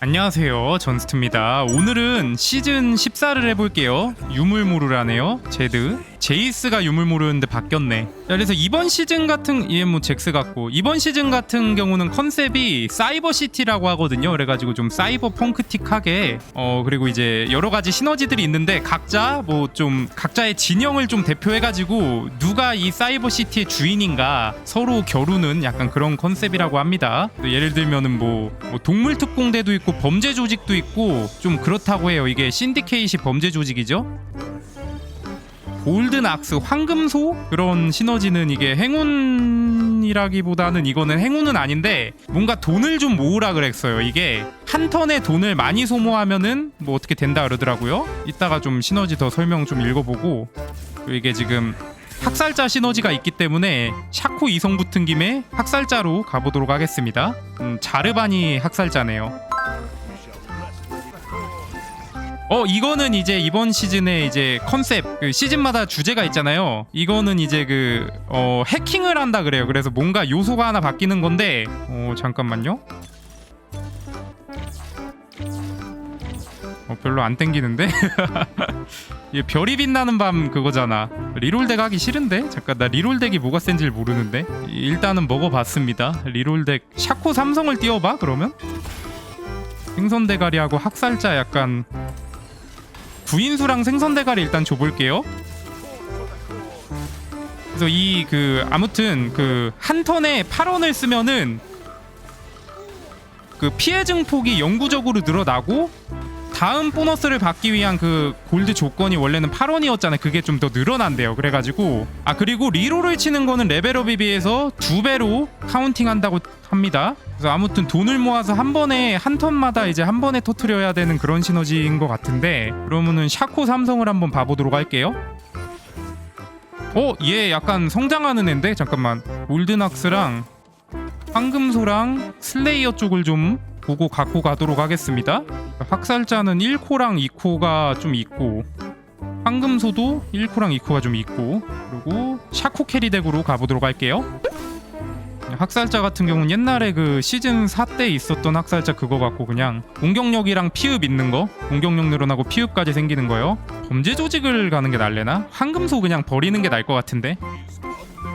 안녕하세요. 전스트입니다. 오늘은 시즌 14를 해볼게요. 유물무르라네요. 제드. 제이스가 유물무르인데 바뀌었네. 자, 그래서 이번 시즌 같은 얘뭐 잭스 같고 이번 시즌 같은 경우는 컨셉이 사이버시티라고 하거든요. 그래가지고 좀 사이버 펑크틱하게 어 그리고 이제 여러 가지 시너지들이 있는데 각자 뭐 좀 각자의 진영을 좀 대표해가지고 누가 이 사이버시티의 주인인가 서로 겨루는 약간 그런 컨셉이라고 합니다. 예를 들면은 뭐, 뭐 동물특공대도 있고 범죄 조직도 있고 좀 그렇다고 해요. 이게 신디케이시 범죄 조직이죠? 골든 악스 황금소? 그런 시너지는 이게 행운이라기보다는 이거는 행운은 아닌데 뭔가 돈을 좀 모으라 그랬어요. 이게 한 턴에 돈을 많이 소모하면은 뭐 어떻게 된다 그러더라고요. 이따가 좀 시너지 더 설명 좀 읽어보고 이게 지금 학살자 시너지가 있기 때문에 샤코 이성 붙은 김에 학살자로 가보도록 하겠습니다. 음, 자르바니 학살자네요 어 이거는 이제 이번 시즌에 이제 컨셉 그 시즌마다 주제가 있잖아요. 이거는 이제 그 어, 해킹을 한다 그래요. 그래서 뭔가 요소가 하나 바뀌는 건데 어 잠깐만요. 어 별로 안 땡기는데. 이게 별이 빛나는 밤 그거잖아. 리롤덱 하기 싫은데? 잠깐 나 리롤덱이 뭐가 센지를 모르는데. 일단은 먹어봤습니다. 리롤덱 샤코 삼성을 띄워봐 그러면. 생선 대가리하고 학살자 약간 구인수랑 생선 대가리 일단 줘볼게요. 그래서 이 그 아무튼 그 한 턴에 8원을 쓰면은 그 피해 증폭이 영구적으로 늘어나고 다음 보너스를 받기 위한 그 골드 조건이 원래는 8원이었잖아요. 그게 좀 더 늘어난대요. 그래가지고 아 그리고 리로를 치는 거는 레벨업에 비해서 두 배로 카운팅한다고 합니다. 그래서 아무튼 돈을 모아서 한 번에 한 턴마다 이제 한 번에 터트려야 되는 그런 시너지인 것 같은데 그러면은 샤코 삼성을 한번 봐보도록 할게요. 어, 얘 약간 성장하는 앤데 잠깐만 골드낙스랑 황금소랑 슬레이어 쪽을 좀 보고 갖고 가도록 하겠습니다. 학살자는 1코랑 2코가 좀 있고 황금소도 1코랑 2코가 좀 있고 그리고 샤코 캐리 덱으로 가보도록 할게요. 학살자 같은 경우는 옛날에 그 시즌 4 때 있었던 학살자 그거 갖고 그냥 공격력이랑 피읍 있는 거 공격력 늘어나고 피읍까지 생기는 거요. 범죄 조직을 가는 게 날래나? 황금소 그냥 버리는 게 나을 것 같은데?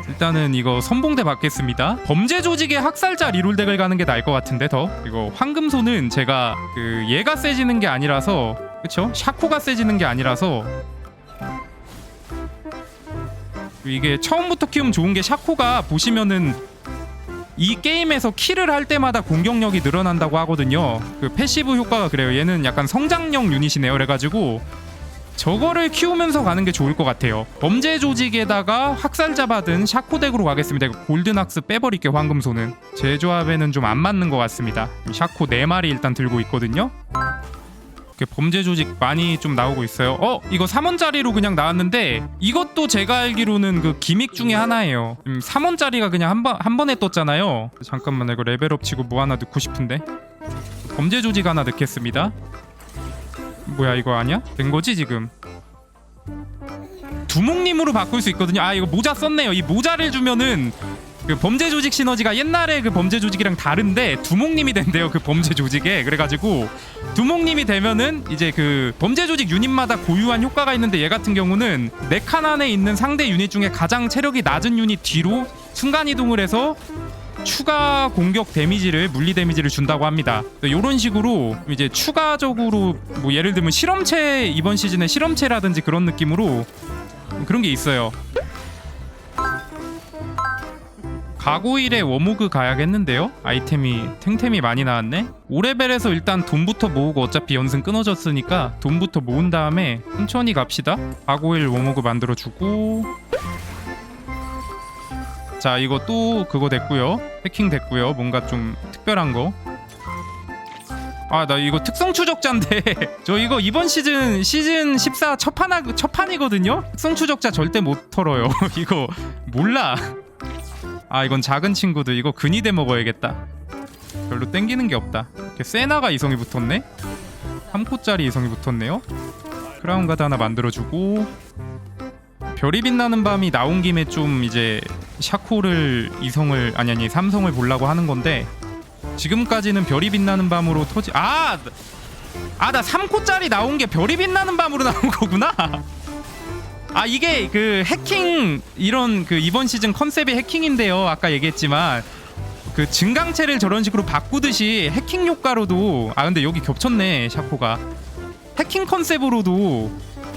일단은 이거 선봉대 받겠습니다. 범죄 조직의 학살자 리롤 덱을 가는 게 나을 것 같은데 더? 이거 황금소는 제가 그 얘가 세지는 게 아니라서 그쵸? 샤코가 세지는 게 아니라서. 이게 처음부터 키우면 좋은 게 샤코가 보시면은 이 게임에서 킬을 할 때마다 공격력이 늘어난다고 하거든요. 그 패시브 효과가 그래요. 얘는 약간 성장형 유닛이네요. 그래가지고 저거를 키우면서 가는 게 좋을 것 같아요. 범죄 조직에다가 학살자 받은 샤코덱으로 가겠습니다. 이거 골든악스 빼버릴게요. 황금소는 제 조합에는 좀 안 맞는 것 같습니다. 샤코 4마리 일단 들고 있거든요. 이렇게 범죄 조직 많이 좀 나오고 있어요. 어, 이거 3원짜리로 그냥 나왔는데 이것도 제가 알기로는 그 기믹 중에 하나예요. 음, 3원짜리가 그냥 한, 번, 한 번에 떴잖아요. 잠깐만 이거 레벨업 치고 뭐 하나 넣고 싶은데. 범죄 조직 하나 넣겠습니다. 뭐야 이거 아니야? 된 거지 지금? 두목님으로 바꿀 수 있거든요. 아 이거 모자 썼네요. 이 모자를 주면은 그 범죄 조직 시너지가 옛날에 그 범죄 조직이랑 다른데 두목님이 된대요 그 범죄 조직에 그래가지고 두목님이 되면은 이제 그 범죄 조직 유닛마다 고유한 효과가 있는데 얘 같은 경우는 네칸 안에 있는 상대 유닛 중에 가장 체력이 낮은 유닛 뒤로 순간 이동을 해서 추가 공격 데미지를 물리 데미지를 준다고 합니다. 이런 식으로 이제 추가적으로 뭐 예를 들면 실험체 이번 시즌에 실험체라든지 그런 느낌으로 그런 게 있어요. 가고일에 워무그 가야겠는데요? 아이템이 탱템이 많이 나왔네? 5레벨에서 일단 돈부터 모으고 어차피 연승 끊어졌으니까 돈부터 모은 다음에 천천히 갑시다. 가고일 워무그 만들어주고. 자 이거 또 그거 됐고요. 해킹 됐고요. 뭔가 좀 특별한 거. 아 나 이거 특성 추적자인데. 저 이거 이번 시즌 시즌 14 첫판 첫판이거든요? 특성 추적자 절대 못 털어요. 이거 몰라 아 이건 작은 친구들 이거 근이대 먹어야겠다. 별로 땡기는 게 없다. 이렇게 세나가 이성이 붙었네? 3코짜리 이성이 붙었네요? 크라운 가드 하나 만들어주고 별이 빛나는 밤이 나온 김에 좀 이제 샤코를 이성을 아니 아니 삼성을 보려고 하는 건데 지금까지는 별이 빛나는 밤으로 터지 아! 아 나 3코짜리 나온 게 별이 빛나는 밤으로 나온 거구나 아 이게 그 해킹 이런 그 이번 시즌 컨셉이 해킹인데요. 아까 얘기했지만 그 증강체를 저런 식으로 바꾸듯이 해킹 효과로도 아 근데 여기 겹쳤네 샤코가. 해킹 컨셉으로도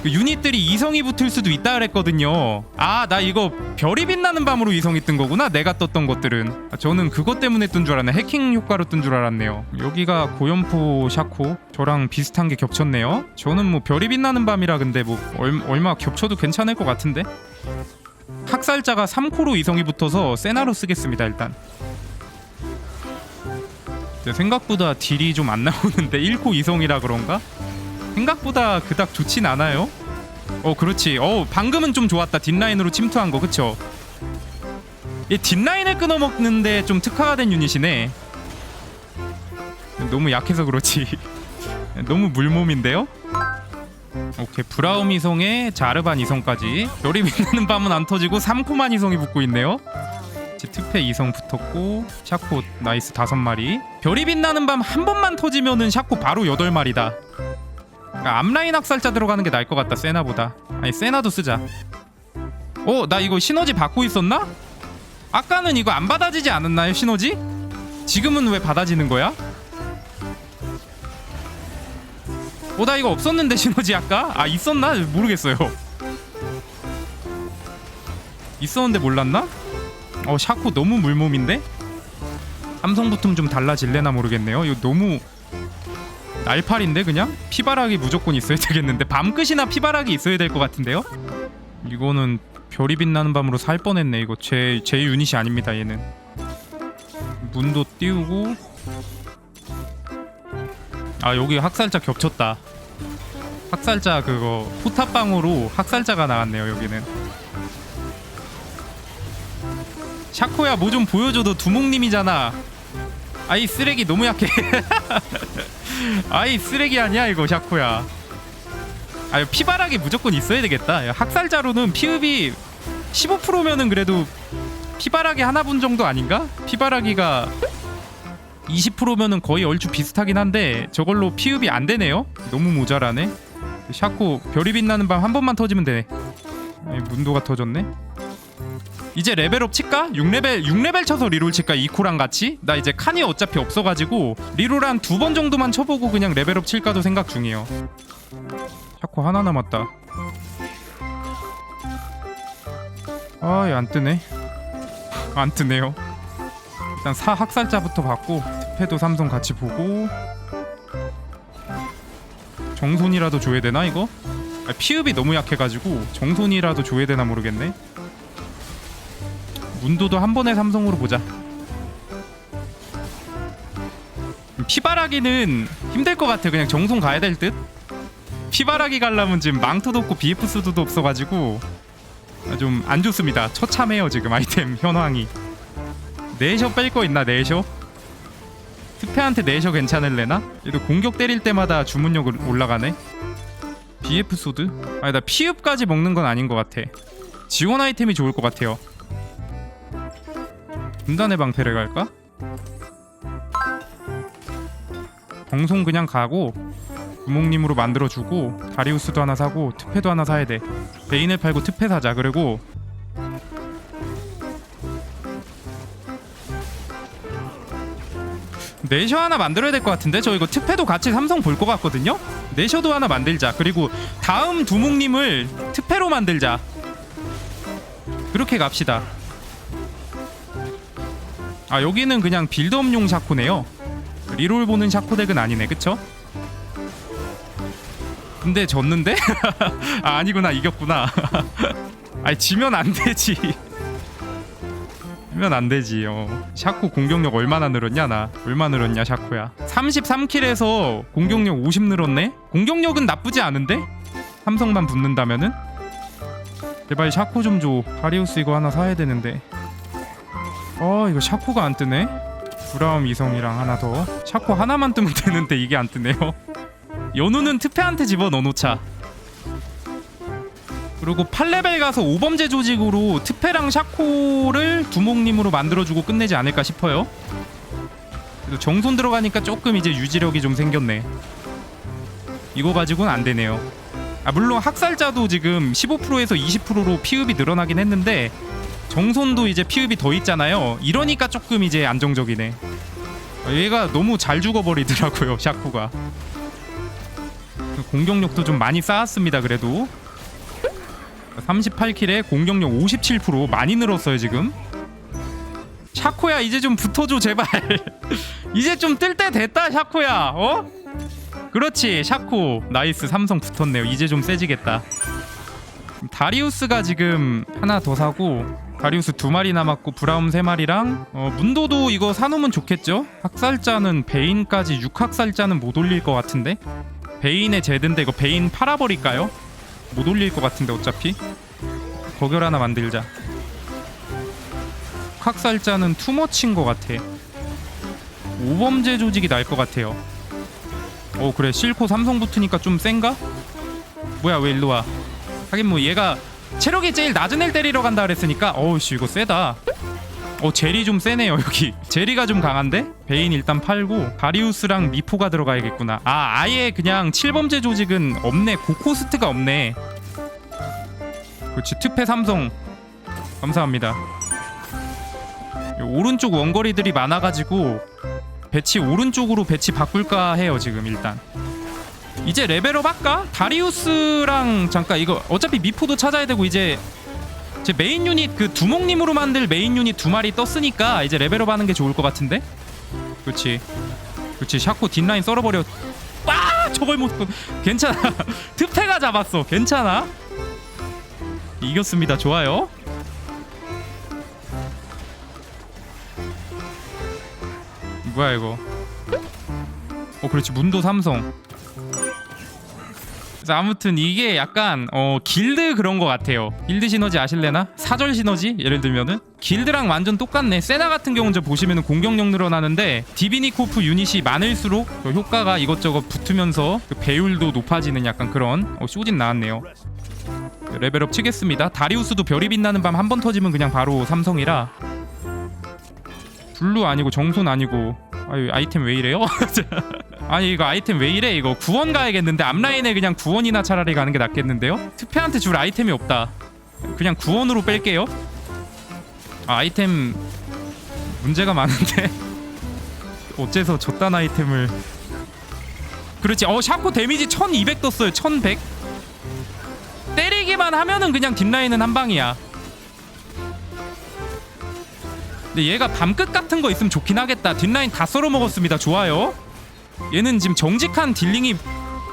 그 유닛들이 이성이 붙을 수도 있다 그랬거든요. 아 나 이거 별이 빛나는 밤으로 이성이 뜬 거구나. 내가 떴던 것들은 아, 저는 그것 때문에 뜬 줄 알았네. 해킹 효과로 뜬 줄 알았네요. 여기가 고연포 샤코 저랑 비슷한 게 겹쳤네요. 저는 뭐 별이 빛나는 밤이라 근데 뭐 얼, 얼마 겹쳐도 괜찮을 것 같은데. 학살자가 3코로 이성이 붙어서 세나로 쓰겠습니다 일단. 생각보다 딜이 좀 안 나오는데 1코 이성이라 그런가? 생각보다 그닥 좋진 않아요. 어 그렇지. 어 방금은 좀 좋았다. 뒷라인으로 침투한 거 그쵸? 이 뒷라인을 끊어먹는데 좀 특화가 된 유닛이네. 너무 약해서 그렇지. 너무 물몸인데요? 오케이 브라움 이성에 자르반 이성까지 별이 빛나는 밤은 안 터지고 3코만 이성이 붙고 있네요. 이제 특패 이성 붙었고 샤코 나이스 다섯 마리 별이 빛나는 밤 한 번만 터지면은 샤코 바로 여덟 마리다 그러니까 앞라인 학살자 들어가는 게 나을 것 같다 세나보다 아니 세나도 쓰자 어나 이거 시너지 받고 있었나? 아까는 이거 안 받아지지 않았나요 시너지? 지금은 왜 받아지는 거야? 어나 이거 없었는데 시너지 아까? 아 있었나? 모르겠어요 있었는데 몰랐나? 어 샤코 너무 물몸인데? 삼성 붙으면 좀 달라질래나 모르겠네요 이거 너무 날팔인데 그냥? 피바락이 무조건 있어야 되겠는데 밤끝이나 피바락이 있어야 될 것 같은데요? 이거는 별이 빛나는 밤으로 살 뻔했네 이거. 제, 제 유닛이 아닙니다 얘는. 문도 띄우고. 아 여기 학살자 겹쳤다. 학살자 그거 포탑방으로 학살자가 나왔네요 여기는. 샤코야 뭐 좀 보여줘 너 두목님이잖아. 아이 쓰레기 너무 약해 아이 쓰레기 아니야 이거 샤코야. 아 피바락이 무조건 있어야 되겠다. 야, 학살자로는 피읍이 15%면은 그래도 피바락이 하나분 정도 아닌가? 피바라기가 20%면은 거의 얼추 비슷하긴 한데 저걸로 피읍이 안 되네요? 너무 모자라네. 샤코 별이 빛나는 밤 한 번만 터지면 되네. 문도가 터졌네 이제 레벨업 칠까? 6레벨 6레벨 쳐서 리롤 칠까? 이코랑 같이? 나 이제 칸이 어차피 없어가지고 리롤 한 두 번 정도만 쳐보고 그냥 레벨업 칠까도 생각 중이에요. 샤코 하나 남았다. 아, 얘안 뜨네. 안 뜨네요. 일단 사 학살자부터 받고 특패도 삼성 같이 보고 정손이라도 줘야 되나 이거? 아, 피읍이 너무 약해가지고 정손이라도 줘야 되나 모르겠네. 문도도 한 번에 삼성으로 보자. 피바라기는 힘들 것 같아. 그냥 정송 가야 될 듯. 피바라기 가려면 지금 망토도 없고 BF 수도도 없어가지고 아, 좀안 좋습니다. 처참해요 지금 아이템 현황이. 네셔 뺄 거 있나 네셔? 특패한테 네셔 괜찮을래나? 얘도 공격 때릴 때마다 주문력 올라가네. BF 소드? 아니 나 피읍까지 먹는 건 아닌 것 같아. 지원 아이템이 좋을 것 같아요. 분단의 방패를 갈까? 정송 그냥 가고 구목님으로 만들어주고 다리우스도 하나 사고 특패도 하나 사야 돼. 베인을 팔고 특패 사자 그리고. 내셔 하나 만들어야 될 것 같은데? 저 이거 특패도 같이 삼성 볼 것 같거든요? 내셔도 하나 만들자. 그리고 다음 두목님을 특패로 만들자. 그렇게 갑시다 아 여기는 그냥 빌드업용 샤코네요 리롤 보는 샤코 덱은 아니네 그쵸? 근데 졌는데? 아 아니구나 이겼구나 아니 지면 안 되지 지면 안 되지 어. 샤코 공격력 얼마나 늘었냐 나 얼마 늘었냐 샤코야 33킬에서 공격력 50 늘었네? 공격력은 나쁘지 않은데? 삼성만 붙는다면은? 제발 샤코 좀줘 다리우스 이거 하나 사야 되는데 어 이거 샤코가 안 뜨네? 브라움 이성이랑 하나 더. 샤코 하나만 뜨면 되는데 이게 안 뜨네요. 연우는 특패한테 집어넣어 놓자. 그리고 8레벨 가서 오범죄 조직으로 특패랑 샤코를 두목님으로 만들어주고 끝내지 않을까 싶어요. 그래도 정손 들어가니까 조금 이제 유지력이 좀 생겼네. 이거 가지고는 안 되네요. 아 물론 학살자도 지금 15%에서 20%로 피흡이 늘어나긴 했는데 정손도 이제 피흡이 더 있잖아요. 이러니까 조금 이제 안정적이네. 아, 얘가 너무 잘 죽어버리더라고요 샤쿠가. 공격력도 좀 많이 쌓았습니다 그래도. 38킬에 공격력 57% 많이 늘었어요 지금. 샤코야 이제 좀 붙어줘 제발. 이제 좀 뜰 때 됐다 샤코야 어? 그렇지 샤코 나이스 삼성 붙었네요. 이제 좀 세지겠다. 다리우스가 지금 하나 더 사고 다리우스 두 마리 남았고 브라움 세 마리랑 어, 문도도 이거 사놓으면 좋겠죠? 학살자는 베인까지 6학살자는 못 올릴 것 같은데? 베인의 제드인데 이거 베인 팔아버릴까요? 못 올릴 것 같은데 어차피. 거결 하나 만들자. 학살자는 투머치인 것 같아. 오범죄 조직이 날 것 같아요. 어 그래. 실코 삼성 붙으니까 좀 센가? 뭐야 왜 일로 와? 하긴 뭐 얘가 체력이 제일 낮은 애 때리러 간다 그랬으니까 어우씨 이거 세다. 어 제리 좀 세네요 여기. 제리가 좀 강한데? 베인 일단 팔고 바리우스랑 미포가 들어가야겠구나. 아 아예 그냥 7범죄 조직은 없네. 고코스트가 없네. 그렇지 특패 삼성. 감사합니다. 요 오른쪽 원거리들이 많아가지고 배치 오른쪽으로 배치 바꿀까 해요 지금 일단 이제 레벨업 할까? 다리우스랑 잠깐 이거 어차피 미포도 찾아야 되고 이제 제 메인 유닛 그 두목님으로 만들 메인 유닛 두 마리 떴으니까 이제 레벨업 하는 게 좋을 것 같은데? 그렇지. 그렇지. 샤코 뒷라인 썰어버려. 아 저걸 못 괜찮아. 특패가 잡았어. 괜찮아? 이겼습니다. 좋아요. 뭐야 이거? 어 그렇지. 문도 삼성 그래서 아무튼 이게 약간 어 길드 그런 거 같아요. 길드 시너지 아실래나? 사절 시너지? 예를 들면은? 길드랑 완전 똑같네. 세나 같은 경우는 저 보시면은 공격력 늘어나는데 디비니코프 유닛이 많을수록 그 효과가 이것저것 붙으면서 그 배율도 높아지는 약간 그런 어 쇼진 나왔네요. 레벨업 치겠습니다. 다리우스도 별이 빛나는 밤 한 번 터지면 그냥 바로 삼성이라 블루 아니고 정손 아니고. 아유 아이템 왜 이래요? 아니 이거 아이템 왜 이래? 이거 구원 가야겠는데 앞라인에 그냥 구원이나 차라리 가는 게 낫겠는데요? 특패한테 줄 아이템이 없다. 그냥 구원으로 뺄게요. 아, 아이템 문제가 많은데. 어째서 저딴 아이템을. 그렇지. 어 샤코 데미지 1200 떴어요. 1100 때리기만 하면은 그냥 뒷라인은 한 방이야 근데 얘가 밤끝 같은 거 있으면 좋긴 하겠다. 뒷라인 다 썰어 먹었습니다. 좋아요. 얘는 지금 정직한 딜링이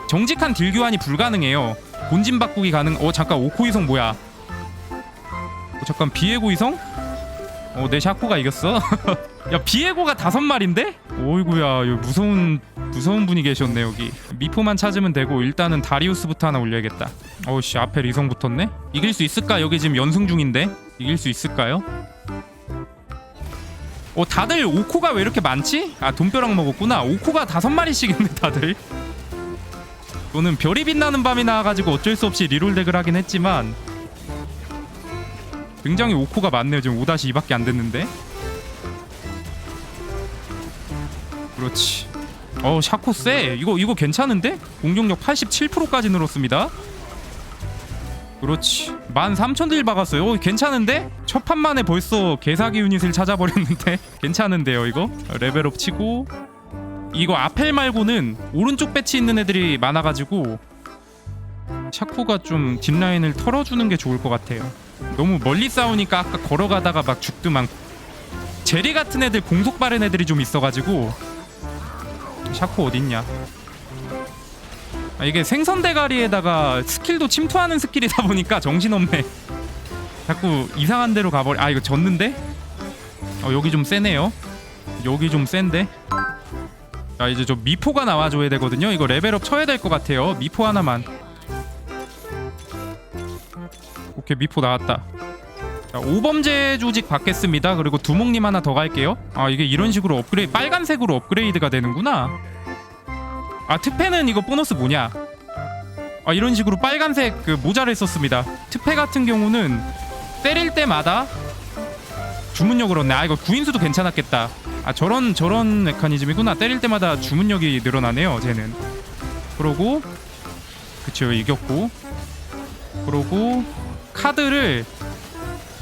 정직한 딜 교환이 불가능해요. 본진 바꾸기 가능. 어 잠깐 오코 이성 뭐야? 어, 잠깐 비에고 이성? 어내 샤코가 이겼어? 야 비에고가 다섯 마리인데? 오이구야 무서운 무서운 분이 계셨네 여기. 미포만 찾으면 되고 일단은 다리우스부터 하나 올려야겠다. 어우씨 앞에 리성 붙었네? 이길 수 있을까? 여기 지금 연승 중인데? 이길 수 있을까요 어 다들 오코가 왜 이렇게 많지? 아 돈벼락 먹었구나. 오코가 다섯 마리씩 있네 다들. 저는 별이 빛나는 밤이 나와가지고 어쩔 수 없이 리롤 덱을 하긴 했지만 굉장히 오코가 많네요. 지금 5-2밖에 안 됐는데. 그렇지. 어 샤코 쎄. 이거 이거 괜찮은데? 공격력 87%까지 늘었습니다 그렇지. 13,000딜 박았어요. 오, 괜찮은데? 첫 판만에 벌써 개사기 유닛을 찾아버렸는데? 괜찮은데요 이거? 레벨업 치고. 이거 아펠 말고는 오른쪽 배치 있는 애들이 많아가지고 샤코가 좀 뒷라인을 털어주는 게 좋을 것 같아요. 너무 멀리 싸우니까 아까 걸어가다가 막 죽드만 제리 같은 애들 공속 바른 애들이 좀 있어가지고. 샤코 어딨냐 아, 이게 생선 대가리에다가 스킬도 침투하는 스킬이다 보니까 정신없네. 자꾸 이상한 데로 가버리. 아 이거 졌는데? 어 여기 좀 세네요. 여기 좀 센데. 자 이제 저 미포가 나와줘야 되거든요. 이거 레벨업 쳐야 될 것 같아요. 미포 하나만. 오케이 미포 나왔다. 자, 오범죄 조직 받겠습니다. 그리고 두목님 하나 더 갈게요. 아 이게 이런 식으로 업그레이 빨간색으로 업그레이드가 되는구나. 아 특패는 이거 보너스 뭐냐? 아 이런 식으로 빨간색 그 모자를 썼습니다. 특패 같은 경우는 때릴 때마다 주문력을 얻네. 아 이거 구인수도 괜찮았겠다. 아 저런 저런 메커니즘이구나 때릴 때마다 주문력이 늘어나네요 쟤는 그러고 그쵸 이겼고 그러고 카드를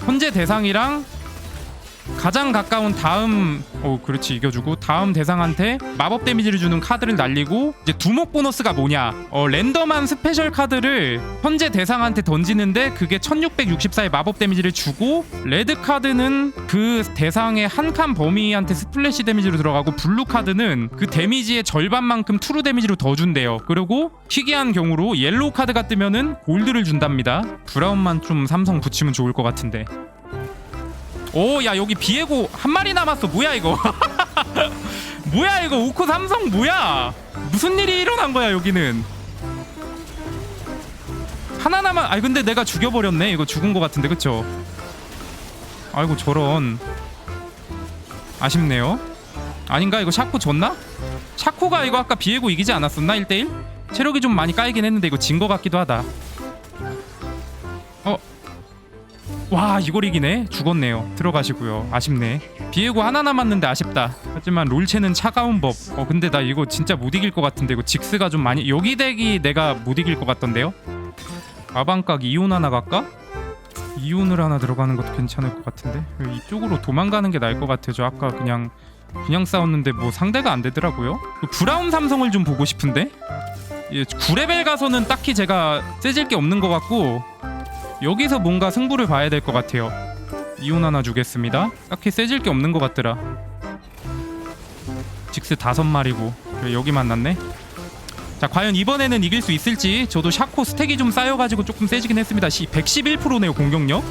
현재 대상이랑 가장 가까운 다음 어 그렇지 이겨주고 다음 대상한테 마법 데미지를 주는 카드를 날리고 이제 두목 보너스가 뭐냐. 어 랜덤한 스페셜 카드를 현재 대상한테 던지는데 그게 1664의 마법 데미지를 주고 레드 카드는 그 대상의 한 칸 범위한테 스플래시 데미지로 들어가고 블루 카드는 그 데미지의 절반만큼 투루 데미지로 더 준대요. 그리고 희귀한 경우로 옐로우 카드가 뜨면은 골드를 준답니다. 브라운만 좀 삼성 붙이면 좋을 것 같은데 오 야 여기 비에고 한 마리 남았어. 뭐야 이거? 뭐야 이거? 오코 삼성 뭐야? 무슨 일이 일어난 거야 여기는? 하나 남아 아니 근데 내가 죽여버렸네. 이거 죽은 거 같은데 그쵸? 아이고 저런. 아쉽네요. 아닌가? 이거 샤코 졌나? 샤코가 이거 아까 비에고 이기지 않았었나? 1대1 체력이 좀 많이 까이긴 했는데 이거 진 거 같기도 하다 와 이걸 이기네? 죽었네요. 들어가시고요. 아쉽네. 비에고 하나 남았는데 아쉽다. 하지만 롤체는 차가운 법어 근데 나 이거 진짜 못 이길 것 같은데 이거 직스가 좀 많이 여기 덱이 내가 못 이길 것 같던데요? 아방각 이온 하나 갈까? 이온을 하나 들어가는 것도 괜찮을 것 같은데? 이쪽으로 도망가는 게 나을 것 같아요 저 아까 그냥 그냥 싸웠는데 뭐 상대가 안 되더라고요. 브라운 삼성을 좀 보고 싶은데? 예, 9레벨 가서는 딱히 제가 세질 게 없는 것 같고 여기서 뭔가 승부를 봐야 될 것 같아요. 이온 하나 주겠습니다. 딱히 세질 게 없는 것 같더라. 직스 다섯 마리고 여기 만났네. 자 과연 이번에는 이길 수 있을지 저도 샤코 스택이 좀 쌓여가지고 조금 세지긴 했습니다. 시 111%네요 공격력.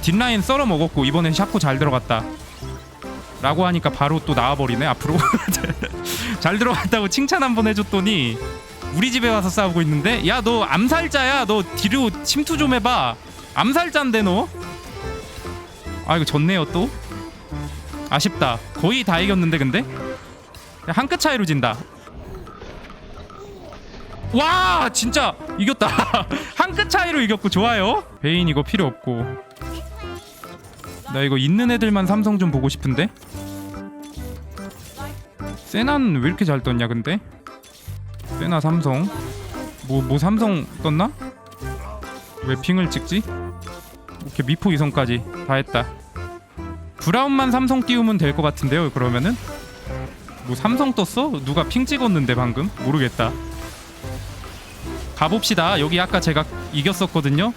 뒷라인 썰어 먹었고 이번엔 샤코 잘 들어갔다. 라고 하니까 바로 또 나와버리네 앞으로 잘 들어갔다고 칭찬 한 번 해줬더니 우리 집에 와서 싸우고 있는데 야 너 암살자야 너 뒤로 침투 좀 해봐 암살자인데 너 아 이거 졌네요 또. 아쉽다. 거의 다 이겼는데 근데? 한 끗 차이로 진다. 와 진짜 이겼다. 한 끗 차이로 이겼고 좋아요. 베인 이거 필요 없고. 나 이거 있는 애들만 삼성 좀 보고 싶은데? 세난 왜 이렇게 잘 떴냐 근데? 세나 삼성. 뭐뭐 삼성 떴나? 왜 핑을 찍지? 오케이 미포 이성까지 다 했다 브라운만 삼성 띄우면 될 것 같은데요 그러면은 뭐 삼성 떴어? 누가 핑 찍었는데 방금? 모르겠다 가봅시다 여기 아까 제가 이겼었거든요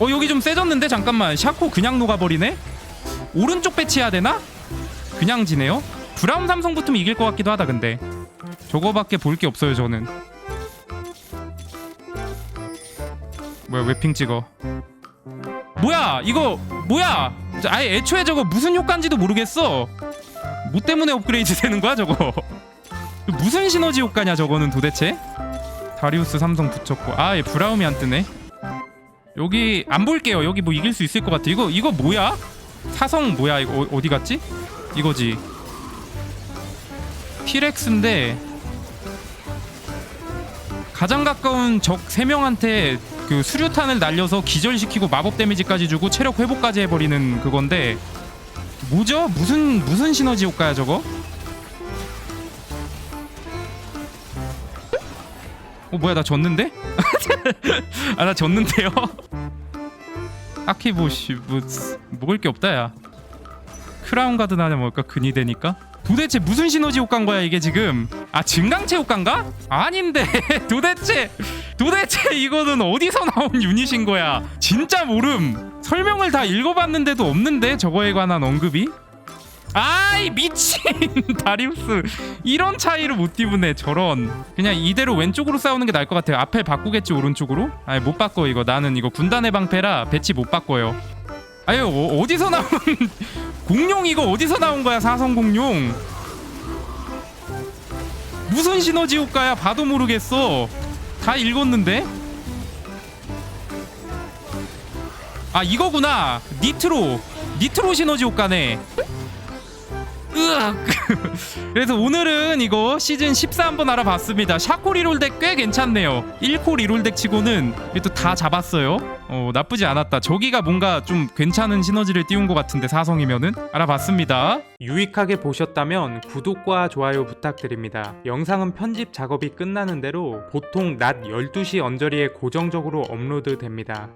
어 여기 좀 세졌는데 잠깐만 샤코 그냥 녹아버리네? 오른쪽 배치해야 되나? 그냥 지네요? 브라운 삼성 붙으면 이길 것 같기도 하다 근데 저거밖에 볼 게 없어요 저는 뭐야 왜 핑 찍어. 뭐야 이거 뭐야? 저 아예 애초에 저거 무슨 효과인지도 모르겠어. 뭐 때문에 업그레이드 되는 거야 저거? 무슨 시너지 효과냐 저거는 도대체? 다리우스 삼성 붙였고. 아 얘 브라움이 안 뜨네. 여기 안 볼게요. 여기 뭐 이길 수 있을 것 같아. 이거 이거 뭐야? 사성 뭐야? 이거 어, 어디 갔지? 이거지. 티렉스인데 가장 가까운 적 3명한테 그 수류탄을 날려서 기절시키고 마법 데미지까지 주고 체력 회복까지 해버리는 그건데 뭐죠? 무슨 무슨 시너지 효과야 저거? 어 뭐야 나 졌는데? 아 나 졌는데요? 딱히 뭐씨 뭐 먹을 게 없다 야 크라운 가드 나냐 뭘까 근이 되니까 도대체 무슨 시너지 효과인 거야 이게 지금 아 증강체 효과인가? 아닌데. 도대체 도대체 이거는 어디서 나온 유닛인 거야? 진짜 모름. 설명을 다 읽어봤는데도 없는데 저거에 관한 언급이? 아이 미친! 다리우스. 이런 차이를 못 띄우네 저런. 그냥 이대로 왼쪽으로 싸우는 게 나을 것 같아요. 앞에 바꾸겠지 오른쪽으로? 아니 못 바꿔 이거. 나는 이거 군단의 방패라 배치 못 바꿔요. 아유 어, 어디서 나온 공룡 이거 어디서 나온 거야 사성 공룡 무슨 시너지 효과야 봐도 모르겠어. 다 읽었는데? 아 이거구나. 니트로. 니트로 시너지 효과네 으악. 그래서 오늘은 이거 시즌 14 한번 알아봤습니다. 샤코 리롤 덱 꽤 괜찮네요. 1코 리롤 덱 치고는 또 다 잡았어요. 어 나쁘지 않았다. 저기가 뭔가 좀 괜찮은 시너지를 띄운 것 같은데 사성이면은 알아봤습니다. 유익하게 보셨다면 구독과 좋아요 부탁드립니다. 영상은 편집 작업이 끝나는 대로 보통 낮 12시 언저리에 고정적으로 업로드 됩니다